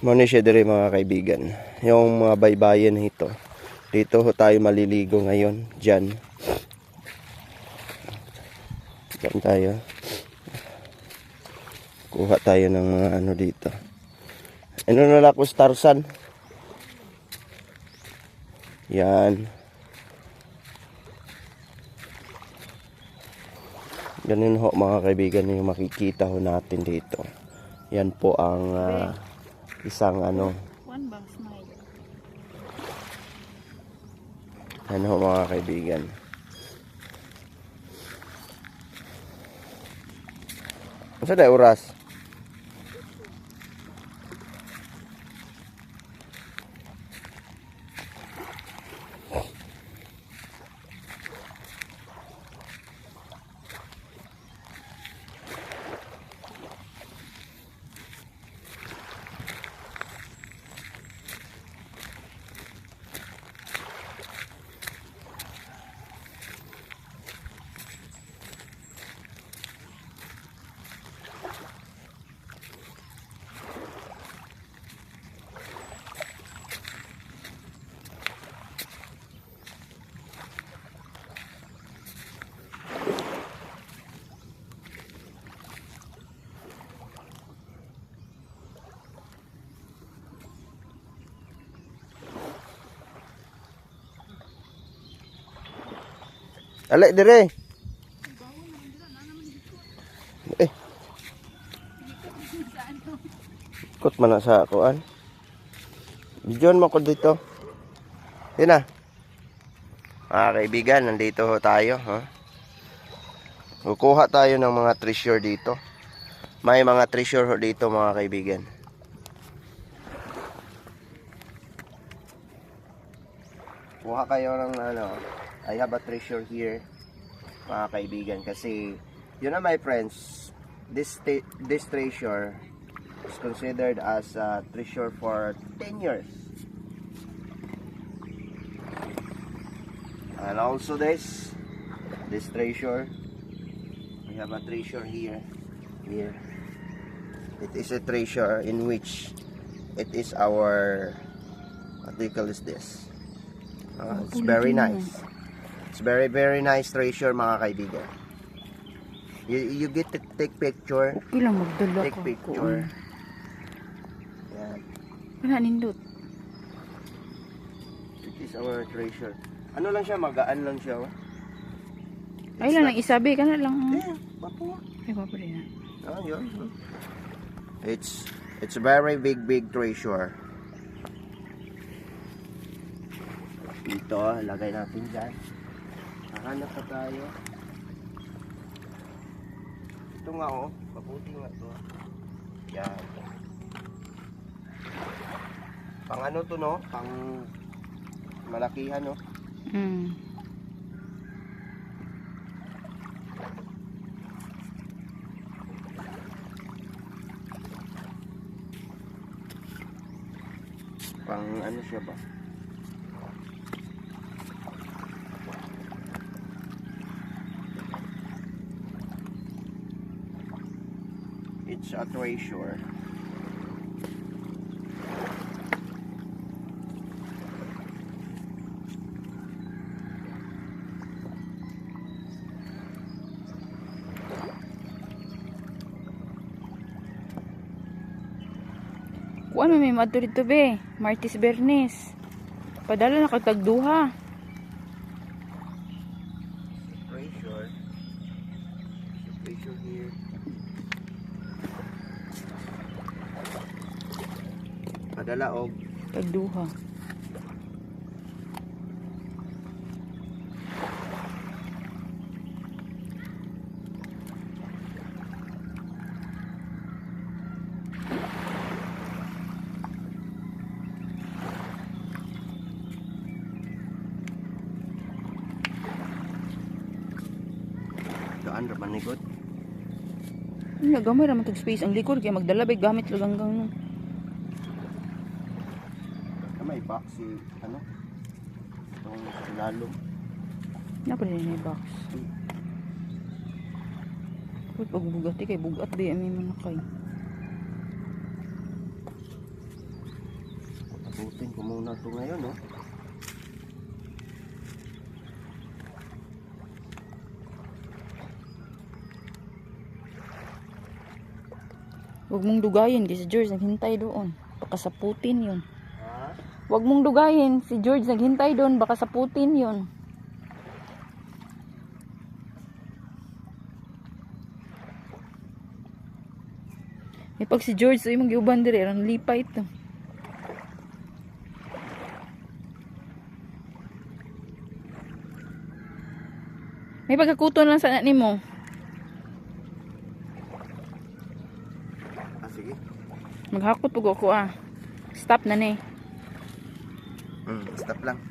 Muna siya mga kaibigan. Yung mga baybayin nito. Dito tayo maliligo ngayon. Diyan. Diyan tayo. Kuha tayo ng mga ano dito. Ano na lang ko Starsan? Yan. Ganun ho mga kaibigan yung makikita ho natin dito. Yan po ang ah, isang ano, One bang smile. ano mga kaibigan. Ano na oras? Alay dire. Eh. Ikot man na sa kuan. Diyon mo ko dito. Yun na. Mga kaibigan, nandito ho tayo. Ha? Kukuha tayo ng mga treasure dito. May mga treasure ho dito mga kaibigan. Kuha kayo ng ano, I have a treasure here mga kaibigan kasi yun na my friends. This this treasure is considered as a treasure for 10 years. And also this this treasure we have a treasure here here. It is a treasure in which it is our what do this this? Uh, it's very nice It's very very nice treasure mga kaibigan. You, you get to take picture. Okay lang magdala Take ko. picture. Yan. Wala nindot. It is our treasure. Ano lang siya, magaan lang siya. oh. Ay lang isabi ka na lang. Eh, bapo. Ay pa rin na. Ah, yun. It's it's a very big big treasure. Ito, lagay natin dyan. Hahanap pa tayo. Ito nga oh, mabuti nga to. Yan. Pang ano to no? Pang malakihan no? Mm. Pang ano siya ba? It's a treasure. Kuan may madto be. Martis Bernes. Padala na kagtagduha. Treasure. It's a treasure here. Padala og Tagduha. daan ra man nikot. Ano gamay ra man space ang likod kay magdala bay gamit lang hanggang May box si ano? Itong lalong. na pa rin yung box. Pag pagbugati kay bugat ba may manakay. Ikutin ko muna ito ngayon, oh. Huwag mong dugayin kasi George naghintay doon. Baka sa Putin yun. Huwag mong dugayin si George naghintay doon. Baka sa Putin yun. May pag si George sa imong giuban dire ang lipay ito. May pagkakuton lang sa anak nimo. Ah, sige. Maghakot pug ako ah. Stop na ni. Hmm, stop lang.